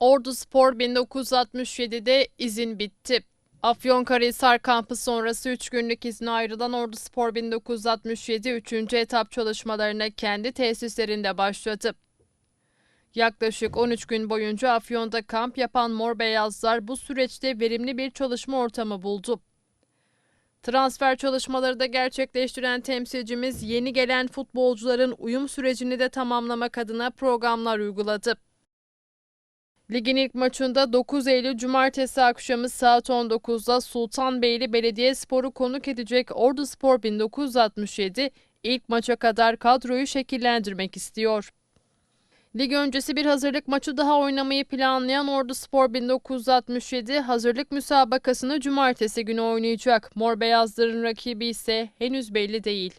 Ordu Spor 1967'de izin bitti. Afyonkarahisar kampı sonrası 3 günlük izne ayrılan Ordu Spor 1967 3. etap çalışmalarına kendi tesislerinde başladı. Yaklaşık 13 gün boyunca Afyon'da kamp yapan Mor Beyazlar bu süreçte verimli bir çalışma ortamı buldu. Transfer çalışmaları da gerçekleştiren temsilcimiz yeni gelen futbolcuların uyum sürecini de tamamlamak adına programlar uyguladı. Ligin ilk maçında 9 Eylül Cumartesi akşamı saat 19'da Sultanbeyli Belediyespor'u konuk edecek Ordu Spor 1967 ilk maça kadar kadroyu şekillendirmek istiyor. Lig öncesi bir hazırlık maçı daha oynamayı planlayan Ordu Spor 1967 hazırlık müsabakasını cumartesi günü oynayacak. Mor Beyazların rakibi ise henüz belli değil.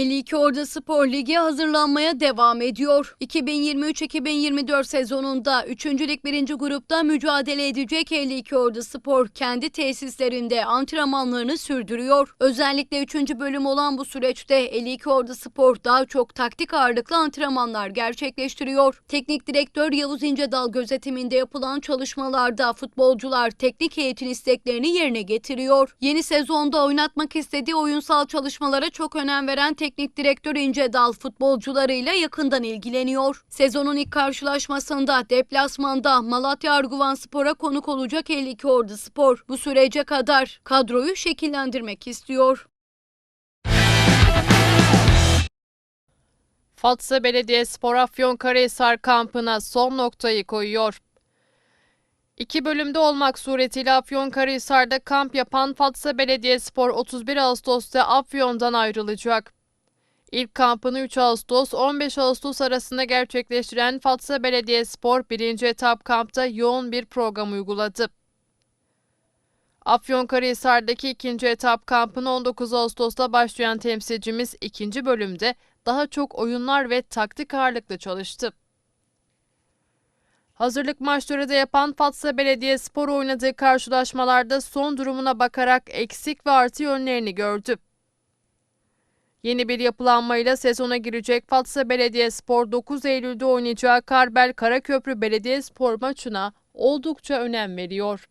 52 Ordu Spor Ligi hazırlanmaya devam ediyor. 2023-2024 sezonunda 3. Lig 1. grupta mücadele edecek 52 Ordu Spor kendi tesislerinde antrenmanlarını sürdürüyor. Özellikle 3. bölüm olan bu süreçte 52 Ordu Spor daha çok taktik ağırlıklı antrenmanlar gerçekleştiriyor. Teknik direktör Yavuz İncedal gözetiminde yapılan çalışmalarda futbolcular teknik heyetin isteklerini yerine getiriyor. Yeni sezonda oynatmak istediği oyunsal çalışmalara çok önem veren teknik direktör İnce Dal futbolcularıyla yakından ilgileniyor. Sezonun ilk karşılaşmasında deplasmanda Malatya Arguvan Spor'a konuk olacak 52 Ordu Spor. Bu sürece kadar kadroyu şekillendirmek istiyor. Fatsa Belediyespor Afyonkarahisar kampına son noktayı koyuyor. İki bölümde olmak suretiyle Afyonkarahisar'da kamp yapan Fatsa Belediyespor 31 Ağustos'ta Afyon'dan ayrılacak. İlk kampını 3 Ağustos 15 Ağustos arasında gerçekleştiren Fatsa Belediyespor 1. etap kampta yoğun bir program uyguladı. Afyonkarahisar'daki ikinci etap kampını 19 Ağustos'ta başlayan temsilcimiz ikinci bölümde daha çok oyunlar ve taktik ağırlıklı çalıştı. Hazırlık maçları da yapan Fatsa Belediyespor oynadığı karşılaşmalarda son durumuna bakarak eksik ve artı yönlerini gördü. Yeni bir yapılanmayla sezona girecek Fatsa Belediyespor 9 Eylül'de oynayacağı Karbel Karaköprü Belediyespor maçına oldukça önem veriyor.